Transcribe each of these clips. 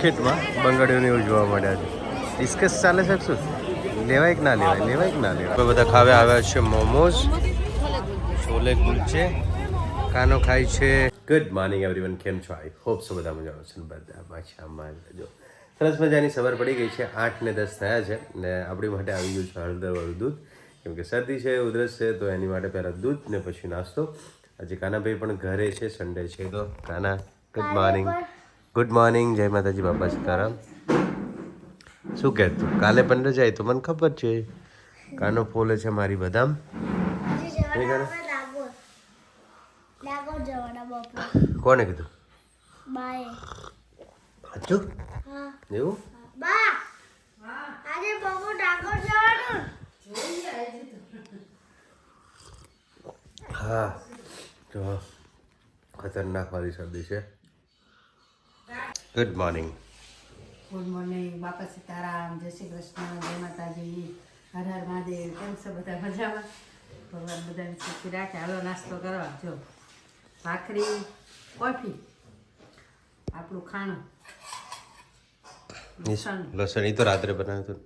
માર્કેટમાં બંગડીઓને એવું જોવા મળ્યા છે. ડિસ્કસ ચાલે છે શું? લેવાય કે ના લેવાય? લેવાય કે ના લેવાય? બધા ખાવે આવ્યા છે મોમોઝ. છોલે કુલચે. કાનો ખાય છે. ગુડ મોર્નિંગ એવરીવન કેમ છો? આઈ હોપ સો બધા મજામાં છે બધા માછામાં જો સરસ મજાની સવાર પડી ગઈ છે. આઠ ને દસ થયા છે ને આપણી માટે આવી ગયું છે હળદરવાળું દૂધ. કેમ કે શરદી છે ઉધરસ છે તો એની માટે પહેલાં દૂધ ને પછી નાસ્તો. આજે કાનાભાઈ પણ ઘરે છે સન્ડે છે. તો Kana good morning good morning જય માતાજી બાપા સીતારામ. શું કહેતું? કાલે પણ જાય તો મને ખબર છે. કાનો ફોલે છે મારી બદામ? કોને કીધું? સાચું? એવું? હા. તો ખતરનાક વાળી શરદી છે. ગુડ મોર્નિંગ ગુડ મોર્નિંગ બાપા સીતારામ જય શ્રી કૃષ્ણ જય માતાજી. હર હર મહાદેવ. કેમ છો બધા મજામાં? ભગવાન બધાને સુખી રાખે. હાલો નાસ્તો કરવા. જો ભાખરી કોફી આપણું ખાણું. લસણ. લસણ એ તો રાત્રે બનાવ્યું હતું.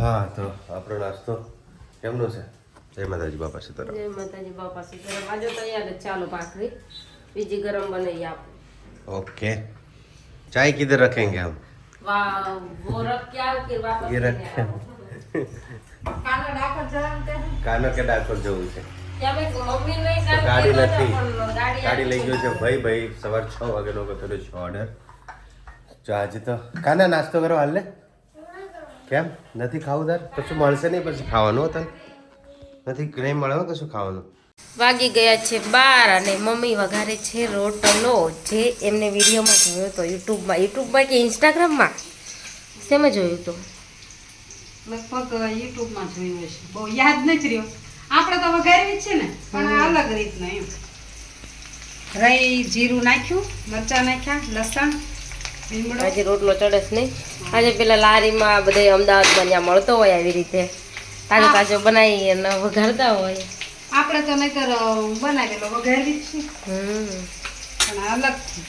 હા તો આપણો નાસ્તો કેમનો છે? જય માતાજી બાપા સીતારામ. જય માતાજી બાપા સીતારામ. આજે તૈયાર જ ચાલો ભાખરી. બીજી ગરમ બનાવી આપો ओके चाय किधर रखेंगे हम વાહ वो रख के आओ કે વાપસ ये લઈને रखे આવો. કાનો ડાકોર જવાનું તે કાનો કે ડાકોર જવું છે ત્યાં મેં મમ્મી નહીં તો કામ ગાડી કર્યો નથી હતો પણ ગાડી ગાડી લઈ ગયો છે ભાઈ ભાઈ સવાર છ વાગ્યાનો કર્યો છે ઓર્ડર જો આજે તો કાના નાસ્તો કરો હાલ ને કેમ નથી ખાવું તાર કશું મળશે નહીં પછી ખાવાનું તને નથી નહીં મળે હો કશું ખાવાનું વાગી ગયા છે બાર અને મમ્મી વઘારે છે રોટલો જે એમને વિડીયોમાં જોયો હતો યુટ્યુબમાં. યુટ્યુબમાં કે ઇન્સ્ટાગ્રામમાં? શેમાં જોયું હતું લગભગ યુટ્યુબમાં જોયું હશે. બહુ યાદ નથી રહ્યો. આપણે તો વઘારવી છે ને પણ અલગ રીતના એમ. રઈ જીરું નાખ્યું મરચાં નાખ્યા લસણ આજે રોટલો ચડે નહીં. આજે પેલા લારીમાં બધે અમદાવાદમાં ત્યાં મળતો હોય આવી રીતે. તાજો તાજો બનાવી અને વઘારતા હોય. આપણે તો નહીતર બનાવેલો વઘારી જ છે. પણ અલગથી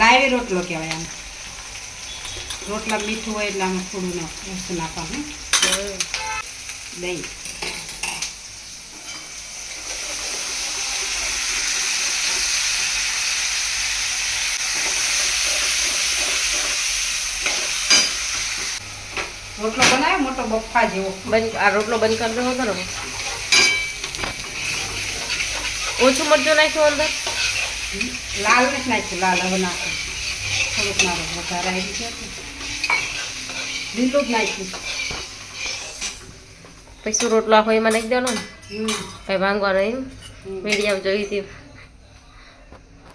લાવી રોટલો કહેવાય આમ. રોટલા મીઠું હોય એટલે આમાં થોડું ના ઓછું નાખવાનું. દહીં. રોટલો બનાવ્યો? મોટો બફા જેવો. બંધ આ રોટલો બંધ કરી દો કરો ઓછું મરચું નાખ્યું અંદર? લાલ નથી નાખ્યું લાલ હવે નાખો. થોડુંક મારો વધારે આવી ગયો લીલું જ નાખ્યું. પછી રોટલો આખો એમાં નાખી દેવાનો ને? કઈ ભાંગવાનો એમ. હમ. મીડિયમ જોઈ હતી.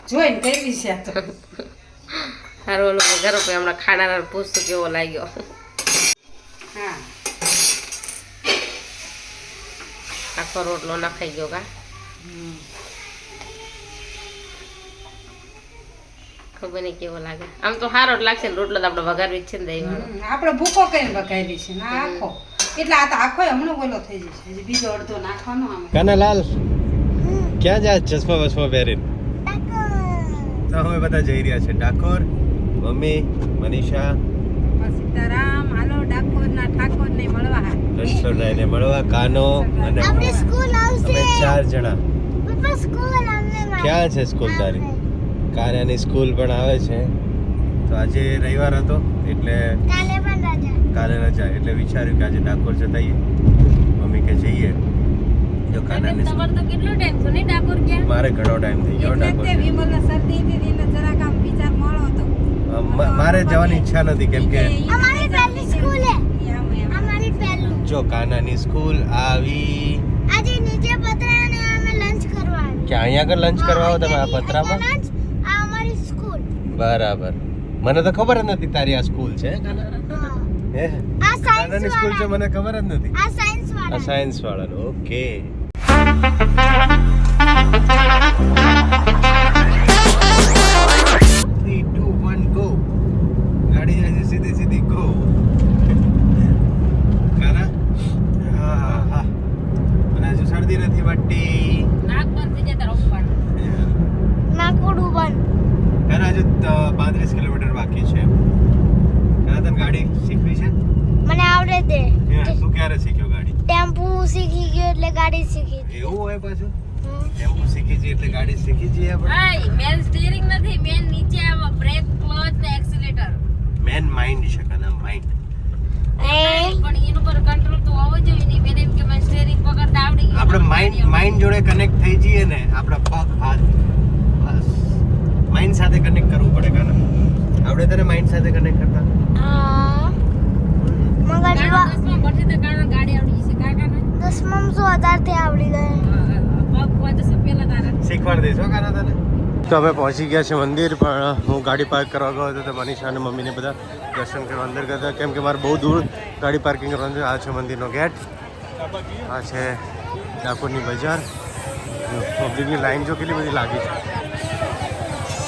જોઈને આ તો. સારું ઓલું ઘરો પછી હમણાં ખાનારા પૂછતો કેવો લાગ્યો. હા. આખો રોટલો નખાઈ ગયો કા હમ. ખબર નહીં કેવો લાગે. આમ તો સારો જ લાગશે ને રોટલો તો આપણે વઘારવી જ છે ને દહીં આપણે ભૂકો કરીને વઘારી છે ના આખો. એટલે આ તો આખો હમણાં બોલો થઈ જશે. હજી બીજો અડધો નાખવાનો આમ. કાનાલાલ ક્યાં જાય ચશ્મા બસમા પહેરીને? તો અમે બધા જઈ રહ્યા છે ડાકોર. મમ્મી મનીષા સીતારામ હાલો ડાકોરના ઠાકોરને મળવા. રણછોડરાયને મળવા કાનો અને અમે ચાર જણા. ક્યાં છે સ્કૂલ તારી? કાનાની સ્કૂલ પણ આવે છે. તો આજે રવિવાર હતો એટલે કાલે રજા. એટલે વિચાર્યું કે આજે ડાકોર જતા મમ્મી કે જઈએ. જો કાનાની તમારે તો કેટલો ટાઈમ છે નહીં ડાકોર ગયા? મારે ઘણો ટાઈમ થઈ ગયો ડાકોર જરાક આમ વિચાર મળો હતો અ, મ- મારે જવાની ઈચ્છા નથી કેમ કે અમારી પહેલી સ્કૂલ હે અમારી પહેલું. જો કાનાની સ્કૂલ આવી. આજે નીચે પતરા અને અમે લંચ કરવા આવી કે અહીંયા આગળ લંચ કરવા આવો તમે? આ પતરામાં? આ અમારી સ્કૂલ બરાબર. મને તો ખબર જ નથી તારી આ સ્કૂલ છે કાના? હે. આ સાયન્સ સ્કૂલ છે મને ખબર જ નથી. આ સાયન્સ આ વાળા સાયન્સ વાળા okay Three, two, one, go. ગાડી જાય છે સીધી સીધી ગો કાના હા હા અને હજુ શરદી નથી વાટતી નાક બંધ થઈ જાય તારો ઉપર નાકોડું બંધ કાના હજુ પાંત્રીસ કિલોમીટર બાકી છે હા તને ગાડી શીખવી છે મને આવડે તે હે, તું ક્યારે શીખ્યો ગાડી? ટેમ્પો શીખી ગયો એટલે ગાડી શીખી એવું હોય પાછું? ટેમ્પો શીખી જઈએ એટલે ગાડી શીખી જઈએ આપણે? મેન સ્ટીરિંગ નથી મેન નીચે આવો બ્રેક ક્લચ ને એક્સિલેટર મેન માઇન્ડ છે કાના માઇન્ડ એ પણ એનું પર કંટ્રોલ તો હોવો જોઈએ નહીં મેન એમ કે મેં સ્ટીરિંગ પકડતા આવડી ગયું આપણે માઇન્ડ માઇન્ડ જોડે કનેક્ટ થઈ જઈએ ને આપણા પગ હાથ બસ. માઇન્ડ સાથે કનેક્ટ કરવું પડે કાના. આપણે તને માઇન્ડ સાથે કનેક્ટ કરતા. આ દસમાં તો ગાડી આવડી જશે. શું આવડી શીખવાડ કાના તને. અમે પહોંચી ગયા છે મંદિર પણ હું ગાડી પાર્ક કરવા ગયો હતો તો મનીષા અને મમ્મીને બધા દર્શન કરવા અંદર ગયા હતા. કેમ કે મારે બહુ દૂર ગાડી પાર્કિંગ કરવાનું છે. આ છે મંદિરનો ગેટ. આ છે ડાકોરની બજાર. પબ્લિકની લાઈન જો કેટલી બધી લાગી છે.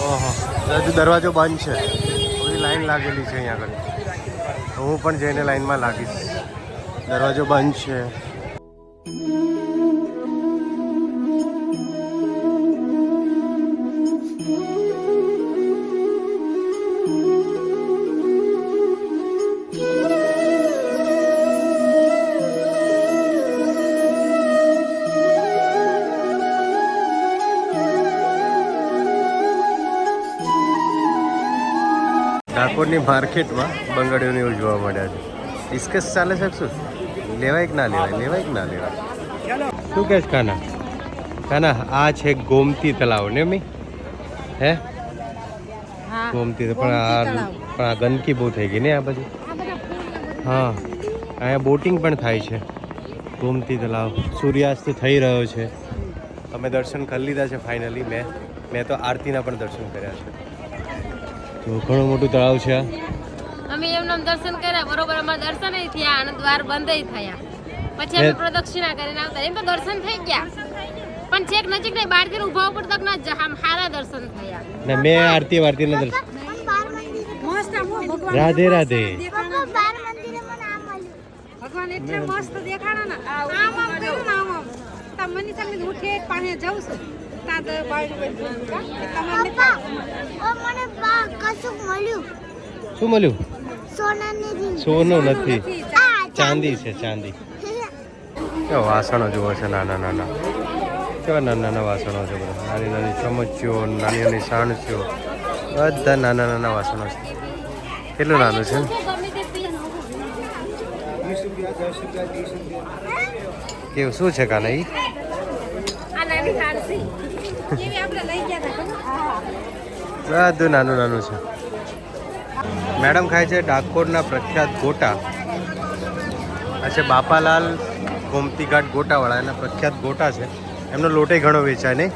ઓહો. હજુ દરવાજો બંધ છે. બધી લાઈન લાગેલી છે અહીંયા આગળ. હું પણ જઈને લાઈનમાં લાગીશ. દરવાજો બંધ છે. ડાકોરની માર્કેટમાં બંગડીઓને એવું જોવા મળ્યા છે. ડિસ્કસ ચાલે છે શું? લેવાય કે ના લેવાય? લેવાય કે ના લેવાય? શું કહે છે કાના? કાના આ છે ગોમતી તલાવ ને મી હે? ગોમતી પણ આ પણ આ ગંદકી બહુ થઈ ગઈ ને આ બધી? હા. અહીંયા બોટિંગ પણ થાય છે. ગોમતી તલાવ સૂર્યાસ્ત થઈ રહ્યો છે. અમે દર્શન કરી લીધા છે ફાઇનલી મેં મેં તો આરતીના પણ દર્શન કર્યા છે. તો ઘણું મોટું તળાવ છે અમે એમના દર્શન કર્યા બરોબર અમારા દર્શન થયા અને દ્વાર બંધ થયા. પછી અમે પ્રદક્ષિણા કરીને આવતા. એમ તો દર્શન થઈ ગયા. પણ છેક નજીક ને નહીં બહારથી ઊભા ઉપર તક ના હારા દર્શન થયા. ને મેં આરતી વારતી ના દર્શન પણ બાર મંદિરે રાધે રાધે. પપ્પા બાર મંદિરે મને આ મળ્યું ભગવાન એટલે મસ્ત દેખાણા ને. આમ આમ કર્યું ને આમ આમ તા તમે ઉઠે પાણી જાઉં છું. મને મળ્યું. શું મળ્યું? સોનાની સોનું નથી. ચાંદી. છે ચાંદી. કેવા વાસણો જુઓ છે નાના નાના. કેવા નાના નાના વાસણો છે બધા. નાની નાની ચમચીઓ નાની નાની સાણસીઓ. બધા નાના નાના વાસણો છે. કેટલું નાનું છે? કેવું શું છે કાના ઈ આ નાની ખાડસી એવી આપણે લઈ ગયા હતા ખબર? બધું નાનું નાનું છે. મેડમ ખાય છે ડાકોરના પ્રખ્યાત ગોટા. આ છે બાપાલાલ ગોમતીઘાટ ગોટાવાળા. એના પ્રખ્યાત ગોટા છે. એમનો લોટે ઘણો વેચાય નહીં.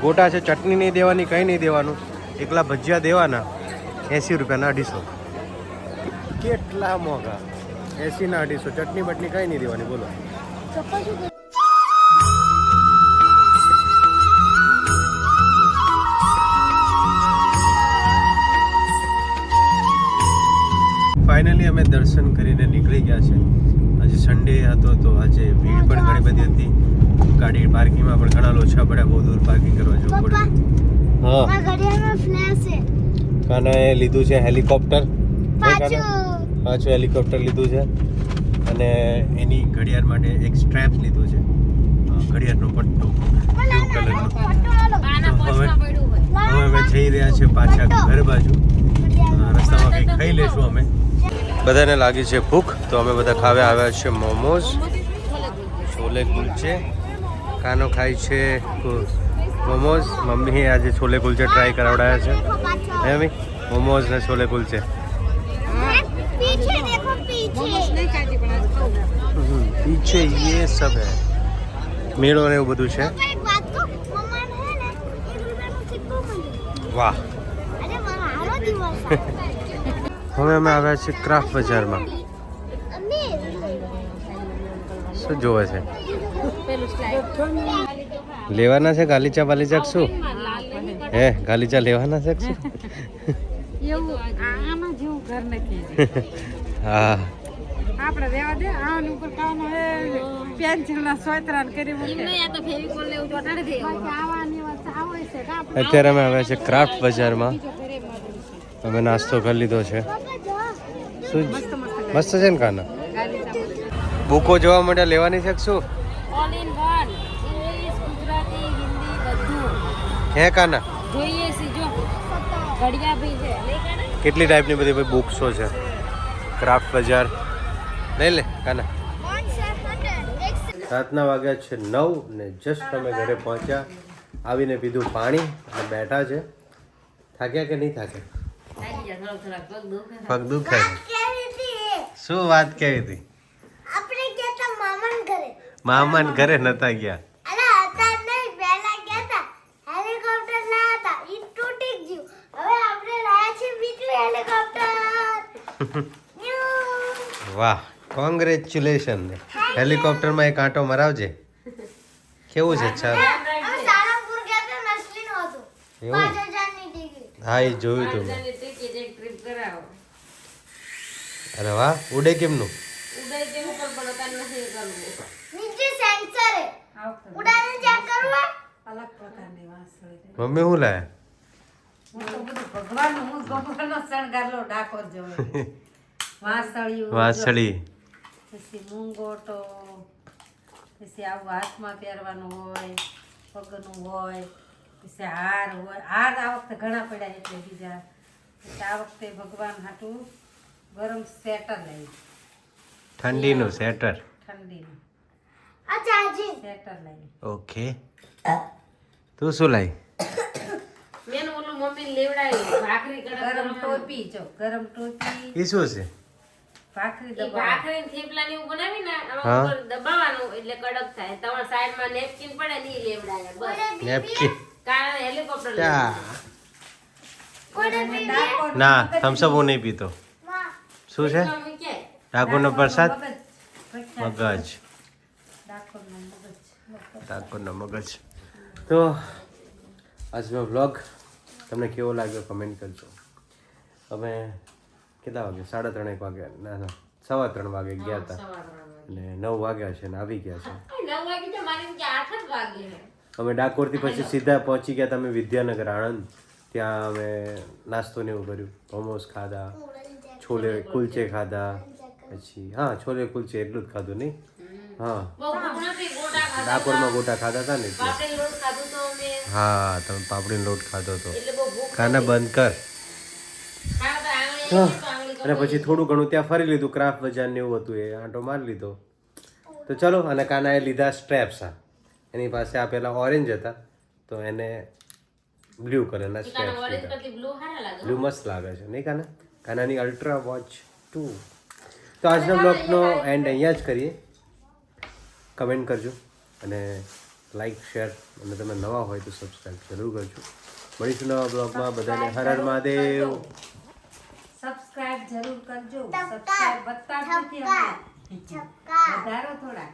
ગોટા છે ચટણી નહીં દેવાની કંઈ નહીં દેવાનું. એકલા ભજીયા દેવાના એંસી રૂપિયાના અઢીસો. કેટલા મોંઘા. એંસીના અઢીસો. ચટણી બટની કંઈ નહીં દેવાની બોલો. ફાઇનલી અમે દર્શન કરીને નીકળી ગયા છે. આજે સન્ડે હતો તો આજે ભીડ પણ ઘણી બધી હતી. ગાડી પાર્કિંગમાં પણ ઘણા લોચા પડ્યા બહુ દૂર પાર્કિંગ કરવા જવું પડે પડ્યું હા. કાનાએ લીધું છે હેલિકોપ્ટર. પાછું. પાછું હેલિકોપ્ટર લીધું છે. અને એની ઘડિયાળ માટે એક સ્ટ્રેપ લીધું છે. ઘડિયાળનો પટ્ટો. બ્લુ કલરનો હવે અમે જઈ રહ્યા છીએ પાછા ઘર બાજુ. રસ્તામાં કંઈક ખાઈ લેશું અમે. બધાને લાગી છે ભૂખ. તો અમે બધા ખાવા આવ્યા છે મોમોઝ. છોલે કુલચે. કાનો ખાય છે મોમોઝ. મમ્મી આજે છોલે કુલચે ટ્રાય કરાવડાવ્યા છે. હે મમ્મી? મોમોઝ ને છોલે કુલચે. પીછે યે સબ હે. મેળો ને એવું બધું છે. વાહ. હવે અમે આવ્યા છીએ ક્રાફ્ટ બજારમાં. શું જોવે છે? લેવાના છે ગાલીચા બાલીચા શું? હે, ગાલીચા લેવાના છે શું? હા. છે અત્યારે અમે આવ્યા છીએ ક્રાફ્ટ બજારમાં. અમે નાસ્તો કરી લીધો છે. શું મસ્ત છે ને કાના? બુકો જોવા માટે લેવાની છે શું? All in one English Gujarati Hindi બધું. હે કાના? જોઈએ છે જો. ઘડિયા બી છે. કેટલી ટાઈપની બધી ભાઈ બુક્સો છે? ક્રાફ્ટ બજાર લઈ લે કાના. રાતના વાગ્યા છે નવ ને જસ્ટ અમે ઘરે પહોંચ્યા. આવીને પીધું પાણી અને બેઠા છે. થાક્યા કે નહીં થાક્યા? પગ દુખાય શું વાત કેવી હતી? આપણે ગયા હતા મામાન ઘરે. મામાને ઘરે નતા ગયા? અલા હતા નહીં પહેલા ગયા તા. હેલિકોપ્ટર લાયા હતા ઈ તૂટી ગયું. હવે આપણે લાયા છે બીજું હેલિકોપ્ટર. વાહ કોંગ્રેચ્યુલેશન હેલિકોપ્ટરમાં એક આંટો મરાવજે. કેવું છે ચાલ એવું? હા એ જોયું તું મેં ટિકિટ એક ટ્રીપ કરાવો અરે વાહ ઉડે કેમનું? ઉદય જેવું પણ પણ અત્યારે નથી કરવું નીચે સેન્સર હે ઉડાને ચેક કરવું? હે? અલગ પ્રકારની વાસ. મમ્મી શું લાયા? હું તો બધું ભગવાનનું હું ભગવાનનો શણગારલો ડાકોર જેવો વાંસળિયું વાંસળી. પછી મૂંગોટો પછી આવું હાથમાં પહેરવાનું હોય પગનું હોય પછી હાર હોય. હાર આ વખતે ઘણા પડ્યા એટલે બીજા. પછી આ વખતે ભગવાન હાટું ગરમ સ્વેટર લઈ ઠંડીનું સેટર ઠંડીનું. અચ્છા જી સ્વેટર લઈ ઓકે. તું શું લઈ? મેન ઓલું મમ્મી લેવડાવી ભાખરી ગરમ. ટોપી જો ગરમ ટોપી. એ શું છે? ભાખરી દબાવ ભાખરી થેપલા ને એવું બનાવી ને આમાં ઉપર દબાવવાનું એટલે કડક થાય. તમાર સાઈડમાં નેપકિન પડે ને ઈ લેવડાવે બસ. નેપકિન કારણ હેલિકોપ્ટર ના થમ્સઅપ હું નહીં પીતો. શું છે? ડાકોરનો પ્રસાદ? મગજ. ડાકોરનો મગજ. તો આજનો વ્લોગ તમને કેવો લાગ્યો કમેન્ટ કરજો. અમે કેટલા વાગે? સાડા ત્રણ એક વાગે. ના ના. સવા ત્રણ વાગે ગયા હતા. અને નવ વાગ્યા છે ને આવી ગયા છે. અમે ડાકોરથી પછી સીધા પહોંચી ગયા તમે વિદ્યાનગર આણંદ. ત્યાં અમે નાસ્તો ને એવું કર્યું. મોમોસ ખાધા. છોલે કુલચે ખાધા પછી હા છોલે કુલચે એટલું જ ખાધું નહીં. હા. બહુ ગોટા ખાધા ડાકોરમાં ગોટા ખાધા હતા ને એટલે. પાપડી લોટ ખાધું તો અમે. હા તમે પાપડીનો લોટ ખાધો હતો કાના બંધ કર. અને પછી થોડું ઘણું ત્યાં ફરી લીધું ક્રાફ્ટ બજાર ને એવું હતું એ આંટો મારી લીધો. તો ચલો અને કાનાએ લીધા સ્ટ્રેપ્સ આ એની પાસે આ પેલા ઓરેન્જ હતા તો એને બ્લુ કલરના કાના સ્ટ્રેપ્સ લીધા. બ્લુ મસ્ત લાગે છે નહીં કાના? કાનાની અલ્ટ્રા વોચ ટુ તો આજના બ્લોગનો એન્ડ અહીંયા જ કરીએ. કમેન્ટ કરજો અને લાઈક શેર અને તમે નવા હોય તો સબસ્ક્રાઈબ જરૂર કરજો. મળીશું નવા બ્લોગમાં બધાને હર હર મહાદેવ. સબસ્ક્રાઇબ જરૂર કરજો. સબસ્ક્રાઇબ વધતા નથી. વધારો થોડા